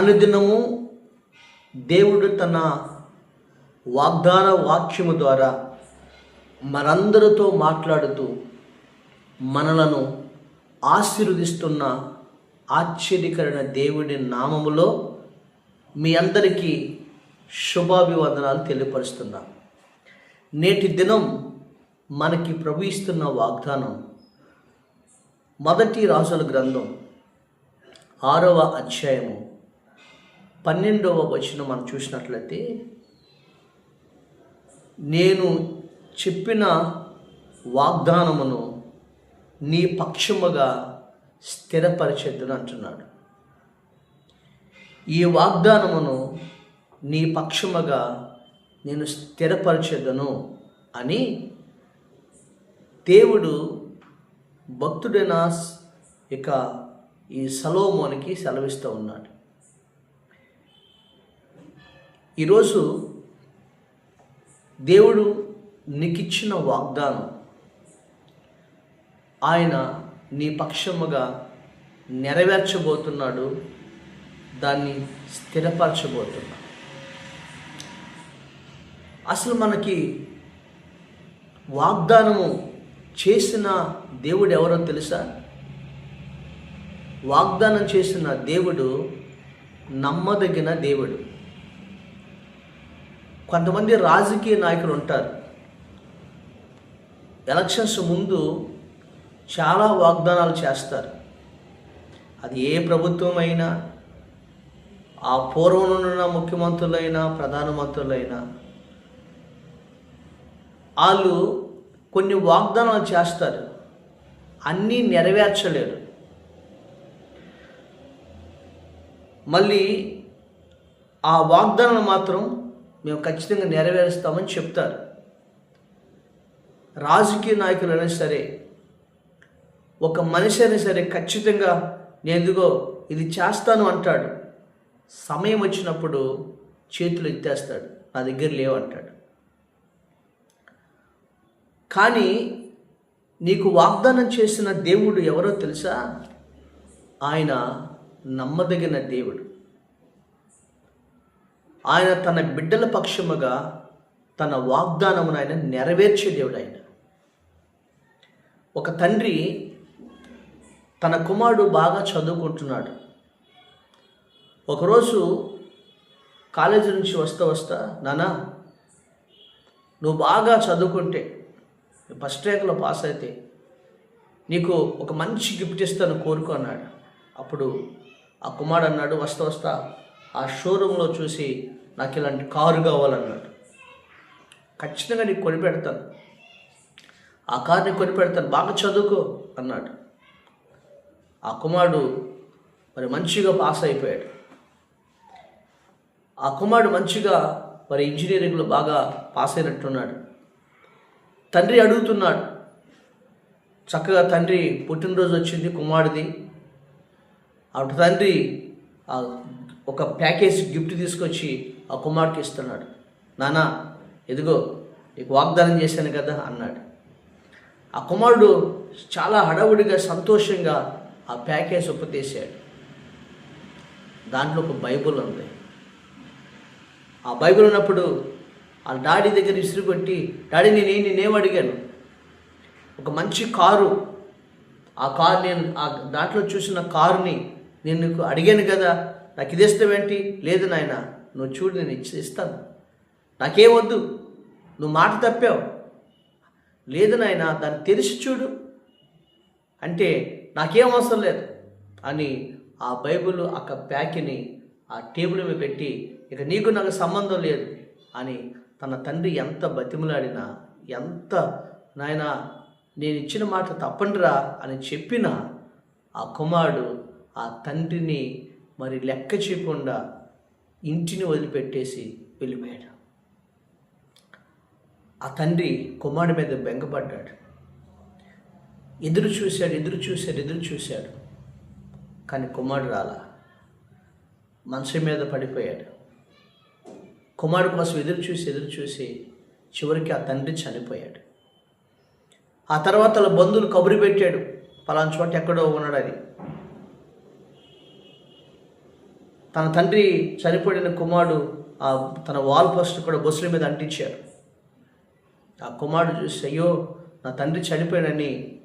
అనుదినము దేవుడు తన వాగ్దాన వాక్యము ద్వారా మనందరితో మాట్లాడుతూ మనలను ఆశీర్వదిస్తున్న ఆశ్చర్యకరణ దేవుడి నామములో మీ అందరికీ శుభాభివందనాలు తెలియపరుస్తున్నా. నేటి దినం మనకి ప్రభు ఇస్తున్న వాగ్దానం మొదటి రాజుల గ్రంథం ఆరవ అధ్యాయము. పన్నెండవ వచనం మనం చూసినట్లయితే నేను చెప్పిన వాగ్దానమును నీ పక్షముగా స్థిరపరిచేద్దును అంటున్నాడు. ఈ వాగ్దానమును నీ పక్షముగా నేను స్థిరపరిచేదను అని దేవుడు భక్తుడైన ఇక ఈ సలోమోనికి సెలవిస్తూ ఉన్నాడు. ఈరోజు దేవుడు నీకిచ్చిన వాగ్దానం ఆయన నీ పక్షముగా నెరవేర్చబోతున్నాడు దాన్ని స్థిరపరచబోతున్నాడు. అసలు మనకి వాగ్దానము చేసిన దేవుడు ఎవరో తెలుసా? వాగ్దానం చేసిన దేవుడు నమ్మదగిన దేవుడు. కొంతమంది రాజకీయ నాయకులు ఉంటారు. ఎలక్షన్స్ ముందు చాలా వాగ్దానాలు చేస్తారు. అది ఏ ప్రభుత్వం అయినా ఆ పూర్వం ఉన్న ముఖ్యమంత్రులైనా ప్రధానమంత్రులైనా వాళ్ళు కొన్ని వాగ్దానాలు చేస్తారు. అన్నీ నెరవేర్చలేరు. మళ్ళీ ఆ వాగ్దానాలు మాత్రం మేము ఖచ్చితంగా నెరవేరుస్తామని చెప్తారు. రాజకీయ నాయకులైనా సరే ఒక మనిషి అయినా సరే ఖచ్చితంగా నేను ఎందుకో ఇది చేస్తాను అంటాడు. సమయం వచ్చినప్పుడు చేతులు ఎత్తేస్తాడు. నా దగ్గర లేవు అంటాడు. కానీ నీకు వాగ్దానం చేసిన దేవుడు ఎవరో తెలుసా? ఆయన నమ్మదగిన దేవుడు. ఆయన తన బిడ్డల పక్షముగా తన వాగ్దానమును ఆయన నెరవేర్చే దేవుడు ఆయన. ఒక తండ్రి తన కుమారుడు బాగా చదువుకుంటున్నాడు. ఒకరోజు కాలేజీ నుంచి వస్తా వస్తా నానా నువ్వు బాగా చదువుకుంటే ఫస్ట్ ర్యాంక్లో పాస్ అయితే నీకు ఒక మంచి గిఫ్ట్ ఇస్తాను కోరుకు అన్నాడు. అప్పుడు ఆ కుమారుడు అన్నాడు వస్తా వస్తా ఆ షోరూంలో చూసి నాకు ఇలాంటి కారు కావాలన్నాడు. ఖచ్చితంగా నీకు కొనిపెడతాను ఆ కార్ని కొనిపెడతాను బాగా చదువుకో అన్నాడు. ఆ కుమారుడు మరి మంచిగా పాస్ అయిపోయాడు. ఆ కుమారుడు మంచిగా మరి ఇంజనీరింగ్లో బాగా పాస్ అయినట్టున్నాడు. తండ్రి అడుగుతున్నాడు. చక్కగా తండ్రి పుట్టినరోజు వచ్చింది కుమారుడిది. అటు తండ్రి ఆ ఒక ప్యాకేజ్ గిఫ్ట్ తీసుకొచ్చి ఆ కుమారుడికి ఇస్తున్నాడు. నానా ఎదుగో నీకు వాగ్దానం చేశాను కదా అన్నాడు. ఆ కుమారుడు చాలా హడావుడిగా సంతోషంగా ఆ ప్యాకేజ్ ఒప్పతీశాడు దాంట్లో ఒక బైబుల్ ఉంది. ఆ బైబిల్ ఉన్నప్పుడు ఆ డాడీ దగ్గర విసిరిపెట్టి డాడీ నేను నేనేం అడిగాను? ఒక మంచి కారు ఆ కారు నేను ఆ దాంట్లో చూసిన కారుని నేను నీకు అడిగాను కదా నాకు ఇది ఇస్తావేంటి లేదు నాయన నువ్వు చూడు నేను ఇచ్చి ఇస్తాను. నాకేం వద్దు నువ్వు మాట తప్పావు. లేదు నాయన దాన్ని తెలిసి చూడు. అంటే నాకేం అవసరం లేదు అని ఆ బైబిల్ ఒక ప్యాక్ని ఆ టేబుల్ మీద పెట్టి ఇక నీకు నాకు సంబంధం లేదు అని తన తండ్రి ఎంత బతిమలాడినా ఎంత నాయన నేను ఇచ్చిన మాట తప్పండిరా అని చెప్పిన ఆ కుమారుడు ఆ తండ్రిని మరి లెక్క చేయకుండా ఇంటిని వదిలిపెట్టేసి వెళ్ళిపోయాడు. ఆ తండ్రి కుమారుడి మీద బెంగపడ్డాడు. ఎదురు చూశాడు ఎదురు చూశాడు ఎదురు చూశాడు. కానీ కుమారుడు రాలా. మనసు మీద పడిపోయాడు. కుమారుడు కోసం ఎదురు చూసి ఎదురు చూసి చివరికి ఆ తండ్రి చనిపోయాడు. ఆ తర్వాత వాళ్ళ బంధువులు కబురు పెట్టాడు. పలానా చోట ఎక్కడో ఉన్నాడని తన తండ్రి చనిపోయిన కుమారుడు ఆ తన వాల్ పోస్ట్ కూడా బస్సుల మీద అంటించారు. ఆ కుమారుడు చూసి అయ్యో నా తండ్రి చనిపోయాడని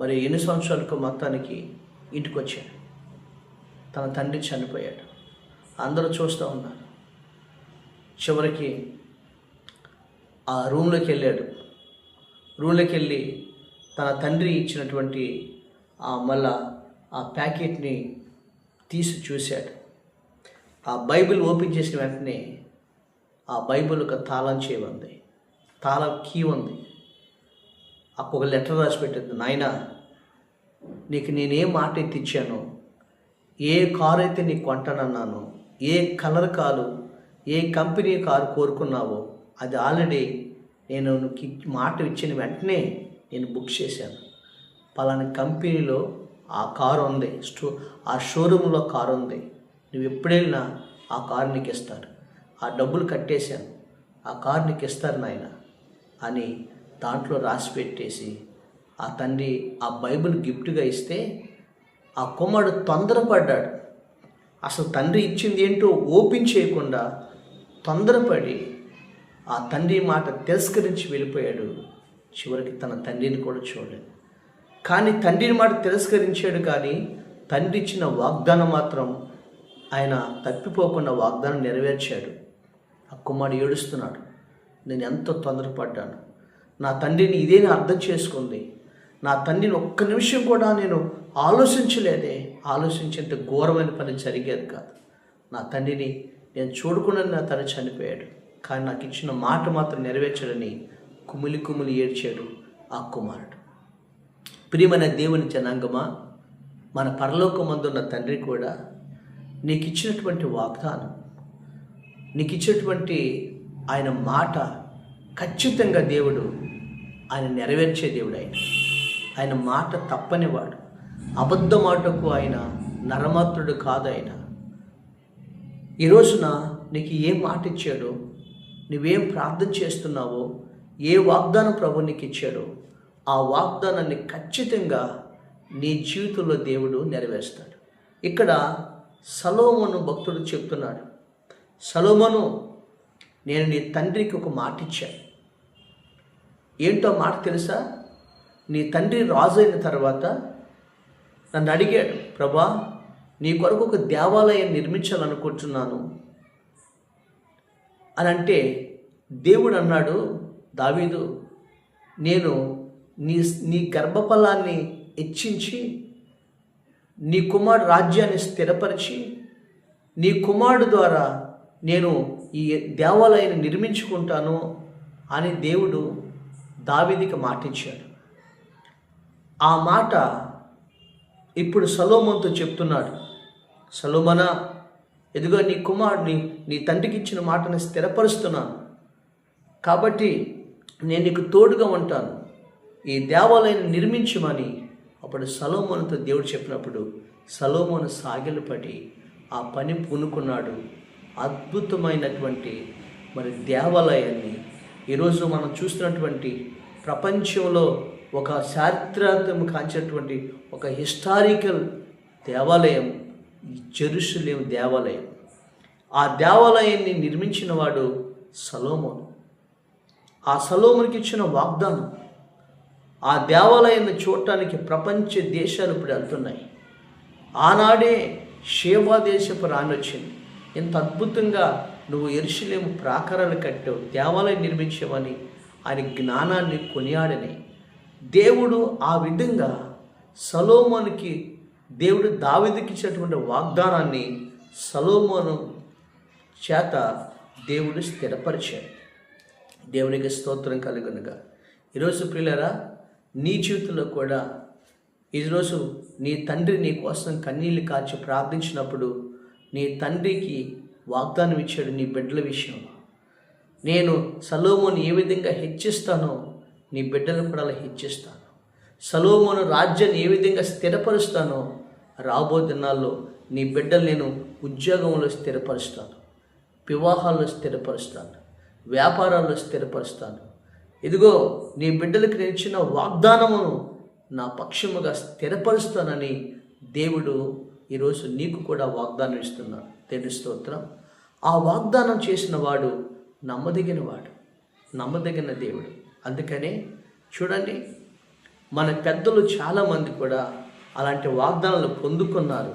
మరి ఎన్ని సంవత్సరాలకు మొత్తానికి ఇంటికి వచ్చాడు తన తండ్రి చనిపోయాడు. అందరూ చూస్తూ ఉన్నారు. చివరికి ఆ రూమ్లోకి వెళ్ళాడు. రూమ్లోకి వెళ్ళి తన తండ్రి ఇచ్చినటువంటి ఆ మళ్ళా ఆ ప్యాకెట్ని తీసి చూశాడు. ఆ బైబిల్ ఓపెన్ చేసిన వెంటనే ఆ బైబిల్ ఒక తాళం చేయి ఉంది. తాళం కీ ఉంది. అప్పుడు ఒక లెటర్ రాసి పెట్టింది నాయన నీకు నేనే మాట ఎత్తి ఇచ్చాను ఏ కారు అయితే నీకు కొంటానన్నాను ఏ కలర్ కారు ఏ కంపెనీ కారు కోరుకున్నావో అది ఆల్రెడీ నేను మాట ఇచ్చిన వెంటనే నేను బుక్ చేశాను. పలానా కంపెనీలో ఆ కారు ఉంది. స్టో ఆ షోరూంలో కారు ఉంది. నువ్వు ఎప్పుడైనా ఆ కారు నీకు ఇస్తారు ఆ డబ్బులు కట్టేశాను. ఆ కారు నీకు ఇస్తారు నాయన అని దాంట్లో రాసి పెట్టేసి ఆ తండ్రి ఆ బైబిల్ గిఫ్ట్గా ఇస్తే ఆ కుమారుడు తొందరపడ్డాడు. అసలు తండ్రి ఇచ్చింది ఏంటో ఓపెన్ చేయకుండా తొందరపడి ఆ తండ్రి మాట తిరస్కరించి వెళ్ళిపోయాడు. చివరికి తన తండ్రిని కూడా చూడలేదు. కానీ తండ్రిని మాట తిరస్కరించాడు కానీ తండ్రి ఇచ్చిన వాగ్దానం మాత్రం ఆయన తప్పిపోకుండా వాగ్దానం నెరవేర్చాడు. ఆ కుమారుడు ఏడుస్తున్నాడు. నేను ఎంతో తొందరపడ్డాను. నా తండ్రిని ఇదేని అర్థం చేసుకుంది. నా తండ్రిని ఒక్క నిమిషం కూడా నేను ఆలోచించలేదే. ఆలోచించేంత ఘోరమైన పని జరిగేది కాదు. నా తండ్రిని నేను చూడకుండా నా తను చనిపోయాడు. కానీ నాకు ఇచ్చిన మాట మాత్రం నెరవేర్చాడని కుమిలి కుమిలి ఏడ్చాడు ఆ కుమారుడు. ప్రియమైన దేవుని జనాంగమా మన పరలోకమందున్న తండ్రి కూడా నీకు ఇచ్చినటువంటి వాగ్దానం నీకు ఇచ్చినటువంటి ఆయన మాట ఖచ్చితంగా దేవుడు ఆయన నెరవేర్చే దేవుడు ఆయన. ఆయన మాట తప్పనివాడు. అబద్ధ మాటకు ఆయన నరమాత్రుడు కాదు ఆయన. ఈ రోజున నీకు ఏ మాట ఇచ్చాడో నువ్వేం ప్రార్థన చేస్తున్నావో ఏ వాగ్దానం ప్రభు నీకు ఇచ్చాడో ఆ వాగ్దానాన్ని ఖచ్చితంగా నీ జీవితంలో దేవుడు నెరవేరుస్తాడు. ఇక్కడ సలోమను భక్తుడు చెప్తున్నాడు సలోమను నేను నీ తండ్రికి ఒక మాట ఇచ్చాను. ఏంటో మాట తెలుసా? నీ తండ్రి రాజు అయిన తర్వాత నన్ను అడిగాడు ప్రభా నీ కొరకు ఒక దేవాలయం నిర్మించాలనుకుంటున్నాను. అని అంటే దేవుడు అన్నాడు దావీదు నేను నీ నీ గర్భఫలాన్ని హెచ్చించి నీ కుమారుడు రాజ్యాన్ని స్థిరపరిచి నీ కుమారుడు ద్వారా నేను ఈ దేవాలయాన్ని నిర్మించుకుంటాను అని దేవుడు దావిదికి మాటిచ్చాడు. ఆ మాట ఇప్పుడు సలోమంతో చెప్తున్నాడు. సలోమన ఎదుగో నీ కుమారుడిని నీ తండ్రికి ఇచ్చిన మాటని స్థిరపరుస్తున్నాను. కాబట్టి నేను నీకు తోడుగా ఉంటాను. ఈ దేవాలయాన్ని నిర్మించమని అప్పుడు సలోమోనుతో దేవుడు చెప్పినప్పుడు సలోమోను సాగిలపడి ఆ పని పూనుకున్నాడు. అద్భుతమైనటువంటి మరి దేవాలయాన్ని. ఈరోజు మనం చూస్తున్నటువంటి ప్రపంచంలో ఒక చారిత్రాత్మకం కాంచినటువంటి ఒక హిస్టారికల్ దేవాలయం జెరూసలేం దేవాలయం. ఆ దేవాలయాన్ని నిర్మించిన వాడు సలోమోను. ఆ సలోమునికి ఇచ్చిన వాగ్దానం ఆ దేవాలయాన్ని చూడటానికి ప్రపంచ దేశాలు ఇప్పుడు వెళ్తున్నాయి. ఆనాడే షేబా దేశపు రాని వచ్చింది. అద్భుతంగా నువ్వు ఎరుషులేము ప్రాకారాలు కట్టావు దేవాలయం నిర్మించావని ఆయన జ్ఞానాన్ని కొనియాడని. దేవుడు ఆ విధంగా సలోమోనికి దేవుడు దావిదికి ఇచ్చినటువంటి వాగ్దానాన్ని సలోమోను చేత దేవుడు స్థిరపరిచాడు. దేవునికి స్తోత్రం కలుగునుగా. ఈరోజు ప్రియులరా నీ జీవితంలో కూడా ఈరోజు నీ తండ్రి నీ కోసం కన్నీళ్ళు కాచి ప్రార్థించినప్పుడు నీ తండ్రికి వాగ్దానం ఇచ్చాడు నీ బిడ్డల విషయంలో. నేను సలోమోను ఏ విధంగా హెచ్చిస్తానో నీ బిడ్డలు కూడా అలా హెచ్చిస్తాను. సలోమోను రాజ్యాన్ని ఏ విధంగా స్థిరపరుస్తానో రాబో దినాల్లో నీ బిడ్డలు నేను ఉద్యోగంలో స్థిరపరుస్తాను. వివాహాల్లో స్థిరపరుస్తాను. వ్యాపారాల్లో స్థిరపరుస్తాను. ఇదిగో నీ బిడ్డలకు నేర్చిన వాగ్దానమును నా పక్షముగా స్థిరపరుస్తానని దేవుడు ఈరోజు నీకు కూడా వాగ్దానం ఇస్తున్నాడు. తండ్రి స్తోత్రం. ఆ వాగ్దానం చేసిన వాడు నమ్మదగిన వాడు నమ్మదగిన దేవుడు. అందుకనే చూడండి మన పెద్దలు చాలామంది కూడా అలాంటి వాగ్దానాలు పొందుకున్నారు.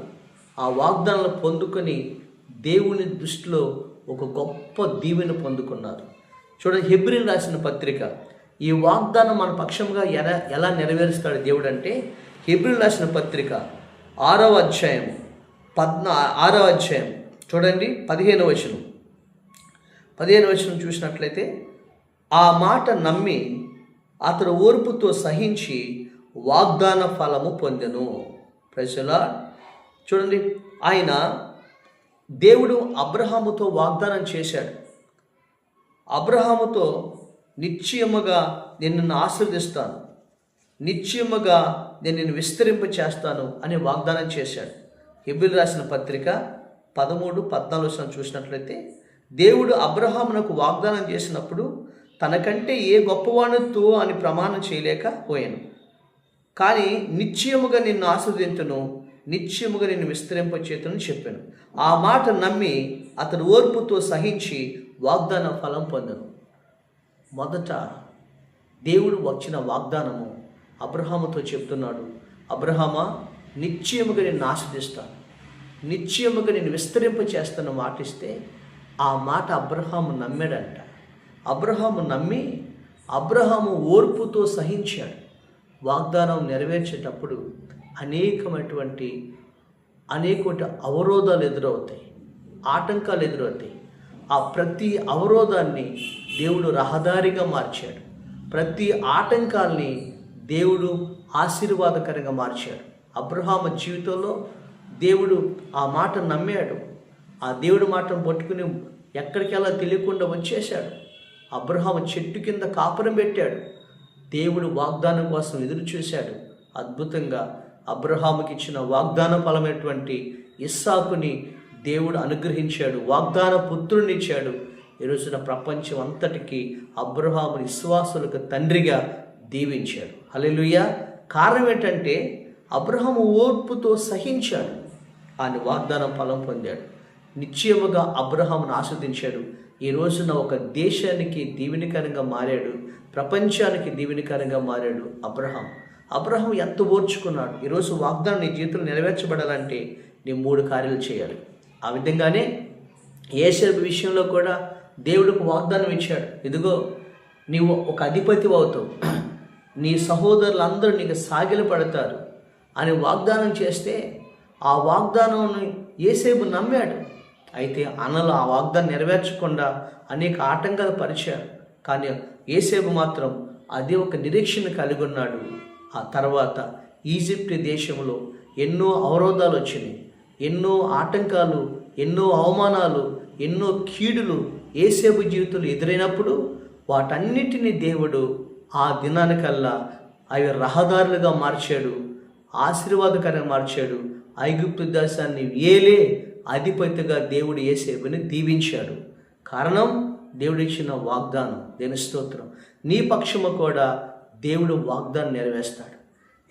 ఆ వాగ్దానాలు పొందుకొని దేవుని దృష్టిలో ఒక గొప్ప దీవెన పొందుకున్నారు. చూడండి హెబ్రిన్ రాసిన పత్రిక. ఈ వాగ్దానం మన పక్షంగా ఎలా ఎలా నెరవేరుస్తాడు దేవుడు అంటే హెబ్రిన్ రాసిన పత్రిక ఆరవ అధ్యాయం పద్నా ఆరవ అధ్యాయం. చూడండి పదిహేను వచనం. పదిహేను వచనం చూసినట్లయితే ఆ మాట నమ్మి అతడు ఓర్పుతో సహించి వాగ్దాన ఫలము పొందెను. ప్రజల చూడండి ఆయన దేవుడు అబ్రహాముతో వాగ్దానం చేశాడు. అబ్రహాముతో నిశ్చయముగా నేను నిన్ను ఆశీర్దిస్తాను నిశ్చయముగా నేను నిన్ను విస్తరింప చేస్తాను అని వాగ్దానం చేశాడు. హిబిల్ రాసిన పత్రిక పదమూడు పద్నాలుగు వచనం చూసినట్లయితే దేవుడు అబ్రహామునకు వాగ్దానం చేసినప్పుడు తనకంటే ఏ గొప్పవాణితో అని ప్రమాణం చేయలేక పోయాను. కానీ నిశ్చయముగా నిన్ను ఆస్వాదించను నిశ్చయముగా నిన్ను విస్తరింపచేతను చెప్పాను. ఆ మాట నమ్మి అతడు ఓర్పుతో సహించి వాగ్దాన ఫలం పొందను. మొదట దేవుడు వచ్చిన వాగ్దానము అబ్రహాముతో చెప్తున్నాడు. అబ్రహమా నిశ్చయముగా నేను ఆస్వాదిస్తాను. నిశ్చయముగా నేను విస్తరింప చేస్తాను మాటిస్తే ఆ మాట అబ్రహాము నమ్మాడంట. అబ్రహాము నమ్మి అబ్రహాము ఓర్పుతో సహించాడు. వాగ్దానం నెరవేర్చేటప్పుడు అనేకమైనటువంటి అనేకటి అవరోధాలు ఎదురవుతాయి. ఆటంకాలు ఎదురవుతాయి. ఆ ప్రతి అవరోధాన్ని దేవుడు రహదారిగా మార్చాడు. ప్రతి ఆటంకాల్ని దేవుడు ఆశీర్వాదకరంగా మార్చాడు. అబ్రహామ జీవితంలో దేవుడు ఆ మాట నమ్మాడు. ఆ దేవుడి మాటను పట్టుకుని ఎక్కడికెలా తెలియకుండా వచ్చేశాడు. అబ్రహాము చెట్టు కింద కాపురం పెట్టాడు. దేవుడు వాగ్దానం కోసం ఎదురు చూశాడు అద్భుతంగా అబ్రహాముకి ఇచ్చిన వాగ్దాన ఫలమైనటువంటి ఇస్సాకుని దేవుడు అనుగ్రహించాడు వాగ్దాన పుత్రుడినిచ్చాడు ఈ రోజున ప్రపంచం అంతటికి అబ్రహాము విశ్వాసులకు తండ్రిగా దీవించాడు. హల్లెలూయా. కారణం ఏంటంటే అబ్రహము ఓర్పుతో సహించాడు. ఆయన వాగ్దానం ఫలం పొందాడు. నిశ్చయముగా అబ్రహామును ఆస్వాదించాడు. ఈ రోజున ఒక దేశానికి దీవెనికరంగా మారాడు. ప్రపంచానికి దీవెనికరంగా మారాడు అబ్రహాం అబ్రహం ఎంత ఓర్చుకున్నాడు? ఈరోజు వాగ్దానం నీ జీవితంలో నెరవేర్చబడాలంటే నీ మూడు కార్యాలు చేయాలి. ఆ విధంగానే ఏసేపు విషయంలో కూడా దేవుడికి వాగ్దానం ఇచ్చాడు. ఇదిగో నీవు ఒక అధిపతి అవుతావు. నీ సహోదరులందరూ నీకు సాగిలు పడతారు అని వాగ్దానం చేస్తే ఆ వాగ్దానం ఏసేపు నమ్మాడు. అయితే అనలు ఆ వాగ్దానం నెరవేర్చకుండా అనేక ఆటంకాలు పరిచారు. కానీ ఏసేపు మాత్రం అదే ఒక నిరీక్షణ కలిగి ఉన్నాడు. ఆ తర్వాత ఈజిప్ట్ దేశంలో ఎన్నో అవరోధాలు వచ్చినాయి. ఎన్నో ఆటంకాలు ఎన్నో అవమానాలు ఎన్నో కీడులు ఏసేపు జీవితంలో ఎదురైనప్పుడు వాటన్నిటినీ దేవుడు ఆ దినానికల్లా అవి రహదారులుగా మార్చాడు ఆశీర్వాదకరంగా మార్చాడు. ఐగుప్తు దేశాన్ని ఏలే అధిపతిగా దేవుడు ఏసేపుని దీవించాడు. కారణం దేవుడిచ్చిన వాగ్దానం దేని స్తోత్రం. నీ పక్షము కూడా దేవుడు వాగ్దానం నెరవేస్తాడు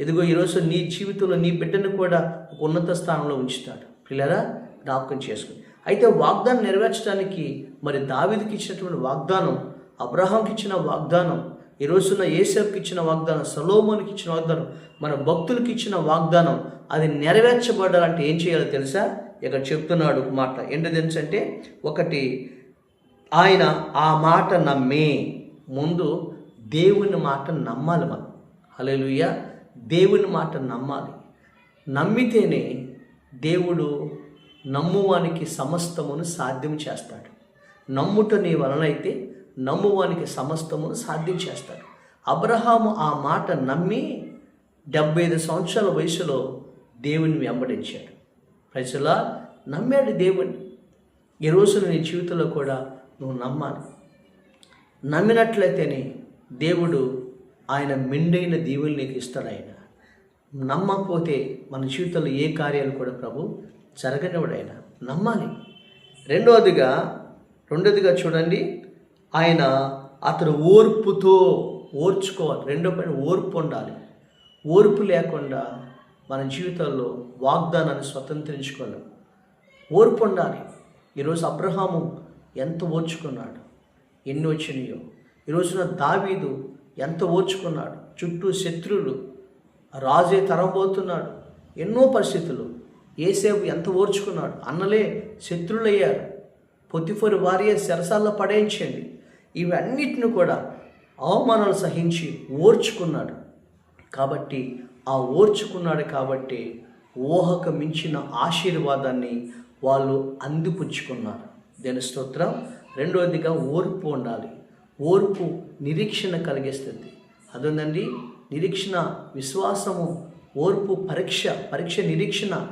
ఎదుగో ఈరోజు నీ జీవితంలో నీ బిడ్డను కూడా ఒక ఉన్నత స్థానంలో ఉంచుతాడు. పిల్లరా జ్ఞాపకం చేసుకుని. అయితే వాగ్దానం నెరవేర్చడానికి మరి దావిదికి ఇచ్చినటువంటి వాగ్దానం అబ్రహాంకి ఇచ్చిన వాగ్దానం ఈ రోజున ఏసేపుకి ఇచ్చిన వాగ్దానం సలోమోనికి ఇచ్చిన వాగ్దానం మన భక్తులకి ఇచ్చిన వాగ్దానం అది నెరవేర్చబడాలంటే ఏం చేయాలో తెలుసా? ఇక్కడ చెప్తున్నాడు మాట. ఏంటో తెలుసు అంటే ఒకటి ఆయన ఆ మాట నమ్మే ముందు దేవుని మాట నమ్మాలి మనం. హల్లెలూయా. దేవుని మాట నమ్మాలి. నమ్మితేనే దేవుడు నమ్మువానికి సమస్తమును సాధ్యం చేస్తాడు. నమ్ముట నీ వలనైతే నమ్మువానికి సమస్తమును సాధ్యం చేస్తాడు. అబ్రహాము ఆ మాట నమ్మి డెబ్బై ఐదు సంవత్సరాల వయసులో దేవుని వెంబడించాడు. ప్రజలా నమ్మాడు దేవుని ఈ రోజున నీ జీవితంలో కూడా నువ్వు నమ్మాలి. నమ్మినట్లయితేనే దేవుడు ఆయన మెండైన దీవులు నీకు ఇస్తాడు ఆయన. నమ్మకపోతే మన జీవితంలో ఏ కార్యాలు కూడా ప్రభు జరగనివాడైన నమ్మాలి. రెండవదిగా రెండవదిగా చూడండి ఆయన అతడు ఓర్పుతో ఓర్చుకోవాలి. రెండో పైన ఓర్పు ఉండాలి. ఓర్పు లేకుండా మన జీవితాల్లో వాగ్దానాన్ని స్వతంత్రించుకోలేం. ఓర్పు ఉండాలి. ఈరోజు అబ్రహాము ఎంత ఓర్చుకున్నాడు? ఎన్ని వచ్చినాయో. ఈరోజున దావీదు ఎంత ఓర్చుకున్నాడు? చుట్టూ శత్రువులు రాజే తరబోతున్నాడు ఎన్నో పరిస్థితులు. ఏసేపు ఎంత ఓర్చుకున్నాడు. అన్నలే శత్రులయ్యారు. పొత్తిఫరు భార్య శరసాల్లో పడేయించండి ఇవన్నిటిని కూడా అవమానాలు సహించి ఓర్చుకున్నాడు. కాబట్టి ఆ ఓర్చుకున్నాడు కాబట్టి ఊహకు మించిన ఆశీర్వాదాన్ని వాళ్ళు అందిపుచ్చుకున్నారు. దేని స్తోత్రం? రెండవదిగా ఓర్పు ఉండాలి. ఓర్పు నిరీక్షణ కలిగిస్తుంది. అదుందండి? నిరీక్షణ విశ్వాసము ఓర్పు పరీక్ష పరీక్ష నిరీక్షణ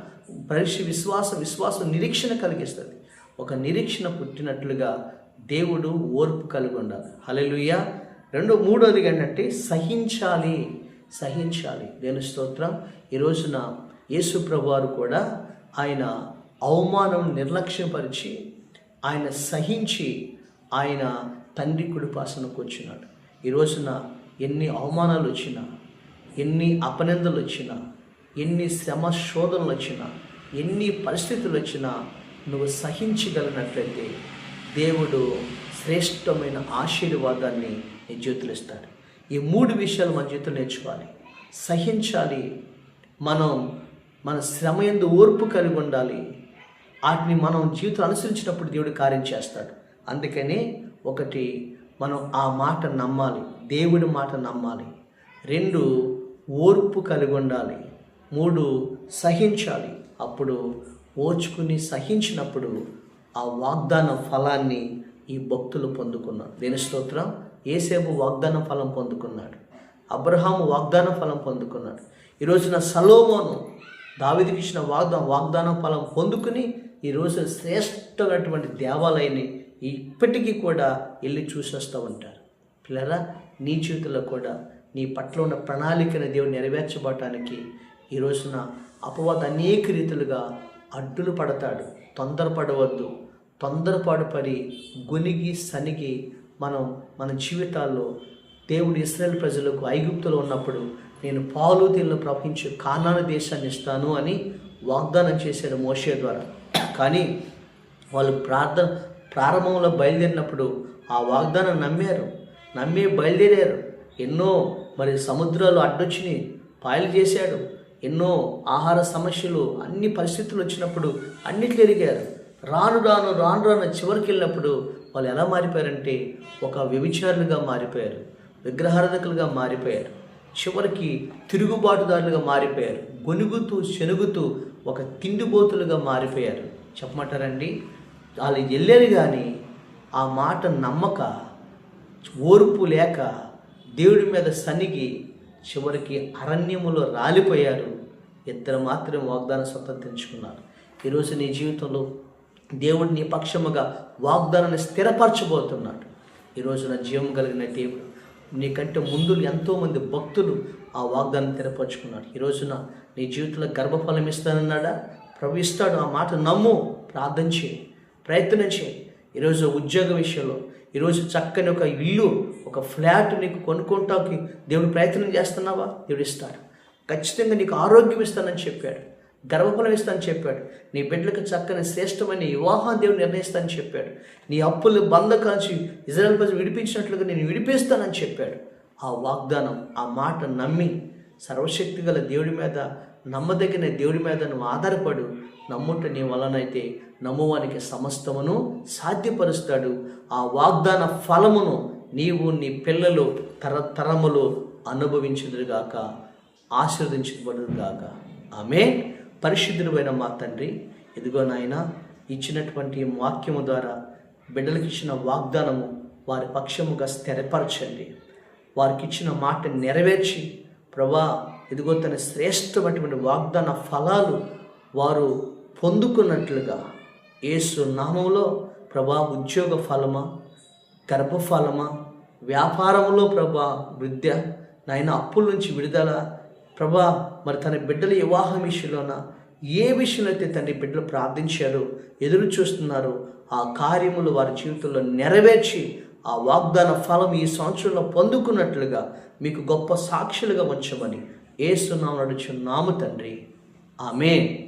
పరీక్ష విశ్వాస విశ్వాసం నిరీక్షణ కలిగిస్తుంది. ఒక నిరీక్షణ పుట్టినట్లుగా దేవుడు ఓర్పు కలిగి ఉండాలి. హలలుయ రెండో మూడోది ఏంటంటే సహించాలి. సహించాలి. దేని స్తోత్రం. ఈ రోజున యేసుప్రభు వారు కూడా ఆయన అవమానం నిర్లక్ష్యపరిచి ఆయన సహించి ఆయన తండ్రి కుడిపాసనకు వచ్చినాడు ఈ రోజున ఎన్ని అవమానాలు వచ్చినా ఎన్ని అపనిందలు వచ్చినా ఎన్ని శ్రమ శోధనలు వచ్చినా ఎన్ని పరిస్థితులు వచ్చినా నువ్వు సహించగలిగినట్లయితే దేవుడు శ్రేష్టమైన ఆశీర్వాదాన్ని నీ జీవితంలో ఇస్తాడు. ఈ మూడు విషయాలు మన జీవితంలో నేర్చుకోవాలి. సహించాలి. మనం మన శ్రమ ఎందు ఓర్పు కలిగి ఉండాలి. వాటిని మనం జీవితం అనుసరించినప్పుడు దేవుడు కార్యం చేస్తాడు. అందుకని ఒకటి మనం ఆ మాట నమ్మాలి. దేవుడి మాట నమ్మాలి. రెండు ఓర్పు కలిగి ఉండాలి మూడు సహించాలి. అప్పుడు ఓర్చుకుని సహించినప్పుడు ఆ వాగ్దాన ఫలాన్ని ఈ భక్తులు పొందుకున్నారు. దేని స్తోత్రం? ఏసేపు వాగ్దాన ఫలం పొందుకున్నాడు. అబ్రహాము వాగ్దాన ఫలం పొందుకున్నాడు. ఈ రోజున సలోమోను దావిదికి ఇచ్చిన వాగ్దా వాగ్దాన ఫలం పొందుకుని ఈ రోజు శ్రేష్టమైనటువంటి దేవాలయాన్ని ఇప్పటికీ కూడా వెళ్ళి చూసేస్తూ ఉంటారు. పిల్లరా నీ జీవితంలో కూడా నీ పట్ల ఉన్న ప్రణాళికను దేవుడు నెరవేర్చబడటానికి ఈ రోజున అపవాద అనేక రీతులుగా అడ్డులు పడతాడు. తొందరపడవద్దు. తొందరపాటు పడి గునిగి సనిగి మనం మన జీవితాల్లో దేవుడు ఇస్రాయల్ ప్రజలకు ఐగుప్తులో ఉన్నప్పుడు నేను పాలు తేలను ప్రవహించి కానాన దేశాన్ని ఇస్తాను అని వాగ్దానం చేశాడు మోషే ద్వారా. కానీ వాళ్ళు ప్రార్థన ప్రారంభంలో బయలుదేరినప్పుడు ఆ వాగ్దానం నమ్మారు. నమ్మి బయలుదేరారు. ఎన్నో మరి సముద్రాలు అడ్డొచ్చిని పాయలు చేశాడు. ఎన్నో ఆహార సమస్యలు అన్ని పరిస్థితులు వచ్చినప్పుడు అన్నిట్లు ఎరిగారు. రాను రాను రాను రాను చివరికి వెళ్ళినప్పుడు వాళ్ళు ఎలా మారిపోయారంటే ఒక వ్యభిచారులుగా మారిపోయారు. విగ్రహారాధకులుగా మారిపోయారు. చివరికి తిరుగుబాటుదారులుగా మారిపోయారు. గొనుగుతూ శనుగుతూ ఒక తిండిబోతులుగా మారిపోయారు. చెప్పమంటారండి వాళ్ళు వెళ్ళారు కానీ ఆ మాట నమ్మక ఓర్పు లేక దేవుడి మీద సనిగి చివరికి అరణ్యములో రాలిపోయారు. ఇద్దరు మాత్రమే వాగ్దానం స్వతంత్రించుకున్నారు. ఈరోజు నీ జీవితంలో దేవుడు నీ పక్షముగా వాగ్దానాన్ని స్థిరపరచబోతున్నాడు. ఈరోజు నా జీవం కలిగిన దేవుడు నీకంటే ముందు ఎంతోమంది భక్తులు ఆ వాగ్దానం స్థిరపరచుకున్నారు. ఈ రోజున నీ జీవితంలో గర్భఫలం ఇస్తానన్నాడా? ప్రభు ఇస్తాడు ఆ మాట నమ్ము ప్రార్థన చేయి ప్రయత్నం చేయి. ఈరోజు ఉద్యోగ విషయంలో ఈరోజు చక్కని ఒక ఇల్లు ఒక ఫ్లాట్ నీకు కొనుక్కోవటానికి దేవుడు ప్రయత్నం చేస్తున్నావా? దేవుడు ఇస్తాడు. ఖచ్చితంగా నీకు ఆరోగ్యం ఇస్తానని చెప్పాడు. గర్వఫలం ఇస్తానని చెప్పాడు. నీ బిడ్డలకు చక్కని శ్రేష్టమైన వివాహం దేవుడు నిర్ణయిస్తానని చెప్పాడు. నీ అప్పులు బంధకాంచి ఇజ్రాయల్ ప్రజలు విడిపించినట్లుగా నేను విడిపిస్తానని చెప్పాడు. ఆ వాగ్దానం ఆ మాట నమ్మి సర్వశక్తి గల దేవుడి మీద నమ్మదగిన దేవుడి మీద నువ్వు ఆధారపడు. నమ్ముట నీ వలనైతే నమ్మువానికి సమస్తమును సాధ్యపరుస్తాడు. ఆ వాగ్దాన ఫలమును నీవు నీ పిల్లలు తరతరములు అనుభవించుదురుగాక ఆశీర్వదించబడుగాక ఆమె పరిశుద్ధుడైన మా తండ్రి ఇదిగో నాయన ఇచ్చినటువంటి వాక్యము ద్వారా బిడ్డలకు ఇచ్చిన వాగ్దానము వారి పక్షముగా స్థిరపరచండి. వారికి ఇచ్చిన మాట నెరవేర్చి ప్రభా ఇదిగో తన శ్రేష్టమైనటువంటి వాగ్దాన ఫలాలు వారు పొందుకున్నట్లుగా ఏసు నామంలో ప్రభా ఉద్యోగ ఫలమా గర్భఫలమా వ్యాపారంలో ప్రభా వృద్ధ నాయన అప్పుల నుంచి విడుదల. ప్రభా మరి తన బిడ్డల వివాహం విషయంలోన ఏ విషయంలో అయితే తండ్రి బిడ్డలు ప్రార్థించారు ఎదురు చూస్తున్నారో ఆ కార్యములు వారి జీవితంలో నెరవేర్చి ఆ వాగ్దాన ఫలం ఈ సంవత్సరంలో పొందుకున్నట్లుగా మీకు గొప్ప సాక్షులుగా ఉంచమని ఏసునామం నాము తండ్రి. ఆమె